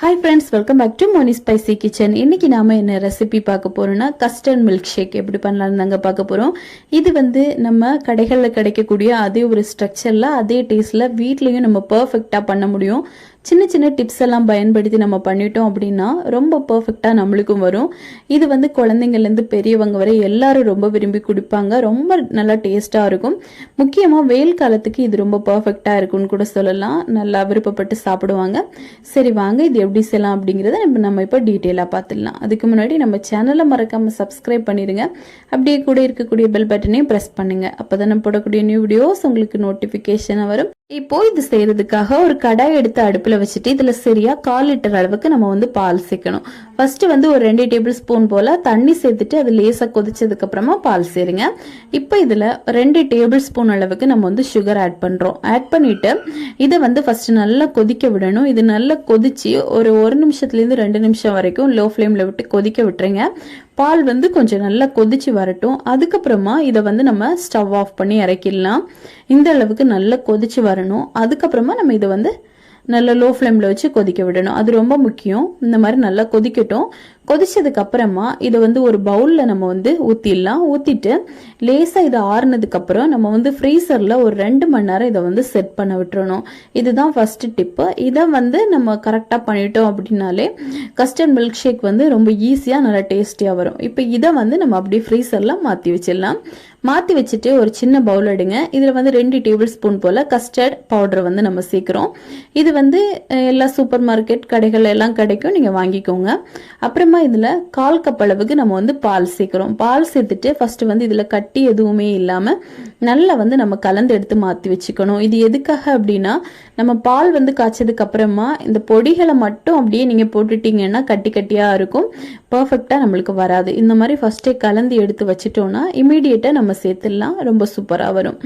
Hi friends welcome back to Moni spicy kitchen இன்னைக்கு நாம என்ன ரெசிபி பார்க்க போறோம்னா கஸ்டர்ட் மில்க் ஷேக் எப்படி பண்ணலாம்னு நாங்கள் பார்க்க போறோம். இது வந்து நம்ம கடைகளில் கிடைக்கக்கூடிய அதே ஒரு ஸ்ட்ரக்சர்ல அதே டேஸ்ட்ல வீட்லயும் நம்ம பர்ஃபெக்டா பண்ண முடியும். சின்ன சின்ன டிப்ஸ் எல்லாம் பயன்படுத்தி நம்ம பண்ணிட்டோம் அப்படின்னா ரொம்ப பர்ஃபெக்டாக நம்மளுக்கும் வரும். இது வந்து குழந்தைங்கள்லேருந்து பெரியவங்க வரை எல்லாரும் ரொம்ப விரும்பி குடிப்பாங்க. ரொம்ப நல்லா டேஸ்ட்டாக இருக்கும். முக்கியமாக வெயில் காலத்துக்கு இது ரொம்ப பர்ஃபெக்டாக இருக்கும்னு கூட சொல்லலாம். நல்லா விருப்பப்பட்டு சாப்பிடுவாங்க. சரி வாங்க இது எப்படி செய்யலாம் அப்படிங்கிறத நம்ம நம்ம இப்போ டீட்டெயிலாக பார்த்துடலாம். அதுக்கு முன்னாடி நம்ம சேனலை மறக்காமல் சப்ஸ்கிரைப் பண்ணிடுங்க. அப்படியே கூட இருக்கக்கூடிய பெல் பட்டனையும் ப்ரெஸ் பண்ணுங்கள் அப்போ தான் நம்ம போடக்கூடிய நியூ வீடியோஸ் உங்களுக்கு நோட்டிஃபிகேஷனாக வரும். இப்போ இது செய்யறதுக்காக ஒரு கடாய் எடுத்து அடுப்பில் வச்சுட்டு இதில் சரியா கால் லிட்டர் அளவுக்கு நம்ம வந்து பால் சேர்க்கணும். ஃபர்ஸ்ட் வந்து ஒரு ரெண்டு டேபிள் ஸ்பூன் போல தண்ணி சேர்த்துட்டு அது லேசாக கொதிச்சதுக்கு அப்புறமா பால் சேருங்க. இப்போ இதில் ரெண்டு டேபிள் ஸ்பூன் அளவுக்கு நம்ம வந்து சுகர் ஆட் பண்ணுறோம் ஆட் பண்ணிட்டு இதை வந்து ஃபர்ஸ்ட் நல்லா கொதிக்க விடணும். இது நல்லா கொதிச்சு ஒரு ஒரு நிமிஷத்துலேருந்து ரெண்டு நிமிஷம் வரைக்கும் லோ ஃப்ளேமில் விட்டு கொதிக்க விட்டுருங்க. பால் வந்து கொஞ்சம் நல்லா கொதிச்சு வரட்டும். அதுக்கப்புறமா இதை வந்து நம்ம ஸ்டவ் ஆஃப் பண்ணி இறக்கிடலாம் இந்த அளவுக்கு நல்லா கொதிச்சு வரணும். அதுக்கப்புறமா நம்ம இதை வந்து நல்ல லோ ஃப்ளேமில் வச்சு கொதிக்க விடணும். அது ரொம்ப முக்கியம். இந்த மாதிரி நல்லா கொதிக்கட்டும். கொதிச்சதுக்கு அப்புறமா இதை வந்து ஒரு பவுலில் நம்ம வந்து ஊற்றிடலாம் ஊற்றிட்டு லேசாக இதை ஆறுனதுக்கப்புறம் நம்ம வந்து ஃப்ரீசரில் ஒரு ரெண்டு மணி நேரம் இதை வந்து செட் பண்ண விட்டுறணும். இதுதான் ஃபஸ்ட்டு டிப்பு இதை வந்து நம்ம கரெக்டாக பண்ணிட்டோம் அப்படின்னாலே கஸ்டர்ட் மில்க் ஷேக் வந்து ரொம்ப ஈஸியாக நல்லா டேஸ்டியாக வரும். இப்போ இதை வந்து நம்ம அப்படியே ஃப்ரீசரில் மாற்றி வச்சிடலாம். மாற்றி வச்சுட்டு ஒரு சின்ன பவுல் எடுங்க. இதில் வந்து ரெண்டு டேபிள் ஸ்பூன் போல் கஸ்டர்ட் பவுடர் வந்து நம்ம சேர்க்குறோம். இது வந்து எல்லா சூப்பர் மார்க்கெட் கடைகள் எல்லாம் கிடைக்கும். நீங்கள் வாங்கிக்கோங்க. அப்புறமா இதில் கால் கப் அளவுக்கு நம்ம வந்து பால் சேர்க்குறோம். பால் சேர்த்துட்டு ஃபஸ்ட்டு வந்து இதில் கட்டி எதுவுமே இல்லாமல் நல்லா வந்து நம்ம கலந்து எடுத்து மாற்றி வச்சுக்கணும். இது எதுக்காக அப்படின்னா நம்ம பால் வந்து காய்ச்சதுக்கு அப்புறமா இந்த பொடிகளை மட்டும் அப்படியே நீங்கள் போட்டுட்டீங்கன்னா கட்டி கட்டியாக இருக்கும். பர்ஃபெக்டாக நம்மளுக்கு வராது. இந்த மாதிரி ஃபஸ்ட்டே கலந்து எடுத்து வச்சுட்டோம்னா இமீடியட்டாக நம்ம சேர்த்துடலாம். ரொம்ப சூப்பராக வரும்.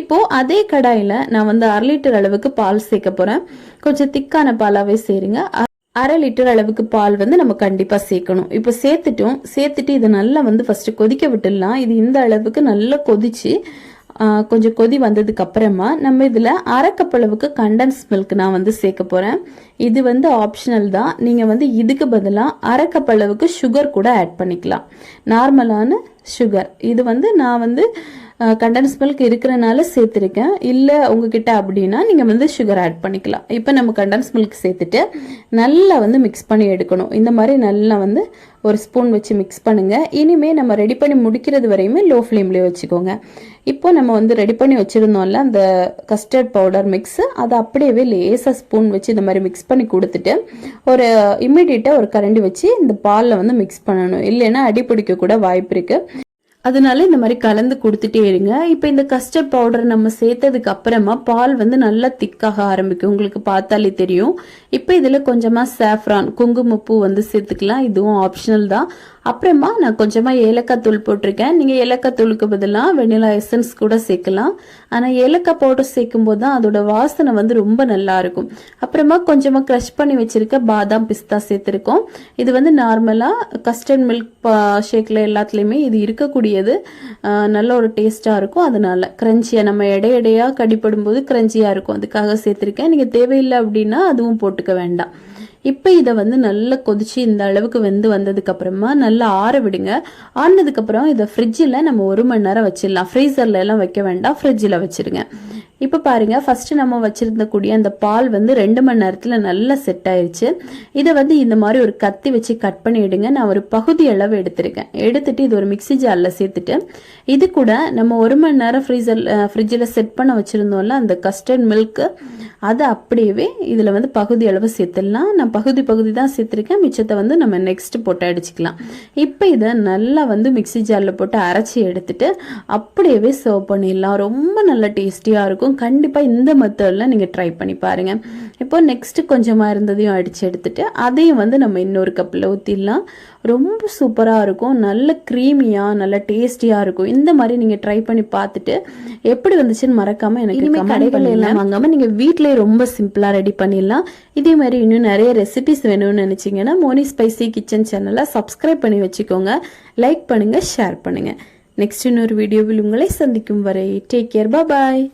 இப்போது அதே கடாயில் நான் வந்து அரை லிட்டர் அளவுக்கு பால் சேர்க்க போகிறேன் கொஞ்சம் திக்கான பாலாகவே சேருங்க. அரை லிட்டர் அளவுக்கு பால் வந்து நம்ம கண்டிப்பாக சேர்க்கணும். இப்போ சேர்த்துட்டோம். சேர்த்துட்டு இதை நல்லா வந்து ஃபஸ்ட்டு கொதிக்க விட்டுடலாம். இது இந்த அளவுக்கு நல்லா கொதிச்சு கொஞ்சம் கொதி வந்ததுக்கு அப்புறமா நம்ம இதில் அரைக்கப்பளவுக்கு கண்டன்ஸ் மில்க் நான் வந்து சேர்க்க போகிறேன் இது வந்து ஆப்ஷனல் தான். நீங்கள் வந்து இதுக்கு பதிலாக அரைக்கப்பளவுக்கு சுகர் கூட ஆட் பண்ணிக்கலாம். நார்மலான சுகர் இது வந்து நான் வந்து கண்டன்ஸ் மில்க் இருக்கிறனால சேர்த்துருக்கேன். இல்லை உங்ககிட்ட அப்படின்னா நீங்கள் வந்து சுகர் ஆட் பண்ணிக்கலாம். இப்போ நம்ம கண்டன்ஸ் மில்க் சேர்த்துட்டு நல்லா வந்து மிக்ஸ் பண்ணி எடுக்கணும். இந்த மாதிரி நல்லா வந்து ஒரு ஸ்பூன் வச்சு மிக்ஸ் பண்ணுங்கள் இனிமேல் நம்ம ரெடி பண்ணி முடிக்கிறது வரையுமே லோ ஃப்ளேம்லேயே வச்சுக்கோங்க. இப்போ நம்ம வந்து ரெடி பண்ணி வச்சுருந்தோம்ல அந்த கஸ்டர்ட் பவுடர் மிக்ஸ் அதை அப்படியே லேசாக ஸ்பூன் வச்சு இந்த மாதிரி மிக்ஸ் பண்ணி கொடுத்துட்டு ஒரு இம்மிடியட்டாக ஒரு கரண்டி வச்சு இந்த பாலில் வந்து மிக்ஸ் பண்ணணும். இல்லைன்னா அடி பிடிக்க கூட வாய்ப்பு இருக்குது அதனால இந்த மாதிரி கலந்து கொடுத்துட்டே இருங்க. இப்போ இந்த கஸ்டர்ட் பவுடர் நம்ம சேர்த்ததுக்கு அப்புறமா பால் வந்து நல்லா திக்காக ஆரம்பிக்கும். உங்களுக்கு பார்த்தாலே தெரியும். இப்போ இதில் கொஞ்சமாக சாஃப்ரான் குங்குமப்பூ வந்து சேர்த்துக்கலாம். இதுவும் ஆப்ஷனல் தான். அப்புறமா நான் கொஞ்சமாக ஏலக்காய் தூள் போட்டிருக்கேன். நீங்கள் ஏலக்காய் தூளுக்கு பதிலாக வெண்ணிலா எசன்ஸ் கூட சேர்க்கலாம். ஆனால் ஏலக்காய் பவுடர் சேர்க்கும் போது தான் அதோட வாசனை வந்து ரொம்ப நல்லா இருக்கும். அப்புறமா கொஞ்சமாக க்ரஷ் பண்ணி வச்சிருக்க பாதாம் பிஸ்தா சேர்த்துருக்கோம். இது வந்து நார்மலாக கஸ்டர்ட் மில்க் ஷேக்கில் எல்லாத்துலேயுமே இது இருக்கக்கூடியது. நல்ல ஒரு டேஸ்ட்டாக இருக்கும். அதனால கிரஞ்சியாக நம்ம எடையடையாக கடிப்படும் போது கிரஞ்சியாக இருக்கும். அதுக்காக சேர்த்துருக்கேன். நீங்கள் தேவையில்லை அப்படின்னா அதுவும் போட்டுக்க வேண்டாம். இப்போ இதை வந்து நல்லா கொதிச்சு இந்த அளவுக்கு வெந்து வந்ததுக்கு அப்புறமா நல்லா ஆற விடுங்க. ஆனதுக்கப்புறம் இதை ஃப்ரிட்ஜில் நம்ம ஒரு மணி நேரம் வச்சிடலாம். ஃப்ரீசர்ல எல்லாம் வைக்க வேண்டாம். ஃப்ரிட்ஜில் வச்சிருங்க. இப்போ பாருங்க ஃபர்ஸ்ட் நம்ம வச்சிருந்த கூடிய அந்த பால் வந்து ரெண்டு மணி நேரத்தில் நல்லா செட் ஆயிடுச்சு இதை வந்து இந்த மாதிரி ஒரு கத்தி வச்சு கட் பண்ணி எடுங்க. நான் ஒரு பகுதி அளவு எடுத்திருக்கேன். எடுத்துட்டு இது ஒரு மிக்சி ஜாரில் சேர்த்துட்டு இது கூட நம்ம ஒரு மணி நேரம் ஃப்ரீசர் ஃப்ரிட்ஜில் செட் பண்ண வச்சிருந்தோம்ல அந்த கஸ்டர்ட் மில்க்கு அதை அப்படியே இதில் வந்து பகுதி அளவு சேர்த்துடலாம். நான் பகுதி பகுதி தான் சேர்த்துருக்கேன். மிச்சத்தை வந்து நம்ம நெக்ஸ்ட் போட்டு அடிச்சுக்கலாம். இப்போ இதை நல்லா வந்து மிக்சி ஜாரில் போட்டு அரைச்சி எடுத்துட்டு அப்படியே சர்வ் பண்ணிடலாம். ரொம்ப நல்ல டேஸ்டியாக இருக்கும். இருக்கும். கண்டிப்பாக இந்த மெத்தடில் நீங்கள் ட்ரை பண்ணி பாருங்கள் இப்போ நெக்ஸ்ட்டு கொஞ்சமாக இருந்ததையும் அடித்து எடுத்துட்டு அதையும் வந்து நம்ம இன்னொரு கப்பில் ஊற்றிடலாம் ரொம்ப சூப்பராக இருக்கும். நல்ல க்ரீமியாக நல்ல டேஸ்டியாக இருக்கும். இந்த மாதிரி நீங்கள் ட்ரை பண்ணி பார்த்துட்டு எப்படி வந்துச்சுன்னு மறக்காமல் எனக்கு கடைகள் எல்லாம் வாங்காமல் நீங்கள் வீட்டிலே ரொம்ப சிம்பிளாக ரெடி பண்ணிடலாம். இதே மாதிரி இன்னும் நிறைய ரெசிபிஸ் வேணும்னு நினச்சிங்கன்னா மோனி ஸ்பைசி கிச்சன் சேனலை சப்ஸ்கிரைப் பண்ணி வச்சுக்கோங்க. லைக் பண்ணுங்கள் ஷேர் பண்ணுங்கள் நெக்ஸ்ட் இன்னொரு வீடியோவில் உங்களை சந்திக்கும் வரை டேக் கேர் பாய்